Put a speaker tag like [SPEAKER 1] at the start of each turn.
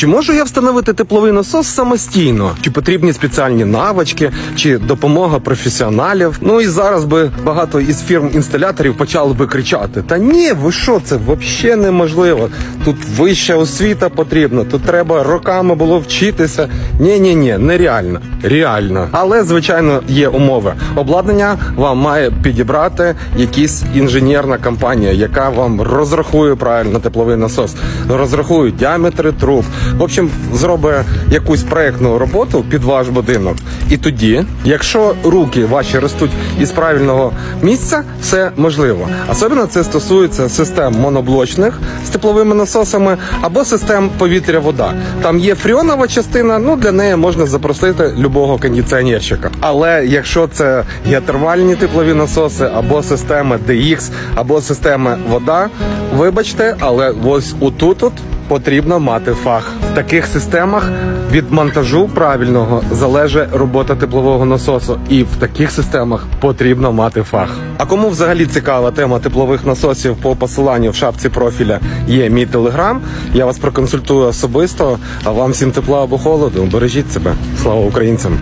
[SPEAKER 1] Чи можу я встановити тепловий насос самостійно? Чи потрібні спеціальні навички, чи допомога професіоналів? Ну і зараз би багато із фірм інсталяторів почали би кричати: Та ні, ви що, це взагалі неможливо. Тут вища освіта потрібна, тут треба роками було вчитися. Ні, ні, ні, нереально, реально. Але звичайно є умови. Обладнання вам має підібрати якась інженерна компанія, яка вам розрахує правильно тепловий насос, розрахує діаметри труб. В общем, зробить якусь проектну роботу під ваш будинок. І тоді, якщо руки ваші ростуть із правильного місця, все можливо. Особливо це стосується систем моноблочних з тепловими насосами або систем повітря-вода. Там є фріонова частина, ну для неї можна запросити любого кондиціонерщика. Але якщо це геотермальні теплові насоси або системи DX, або системи вода, вибачте, але ось отут от потрібно мати фах. Таких системах від монтажу правильного залежить робота теплового насосу, і в таких системах потрібно мати фах. А кому взагалі цікава тема теплових насосів по посиланню в шапці профіля є мій телеграм. Я вас проконсультую особисто. А вам всім тепла або холоду. Бережіть себе. Слава українцям!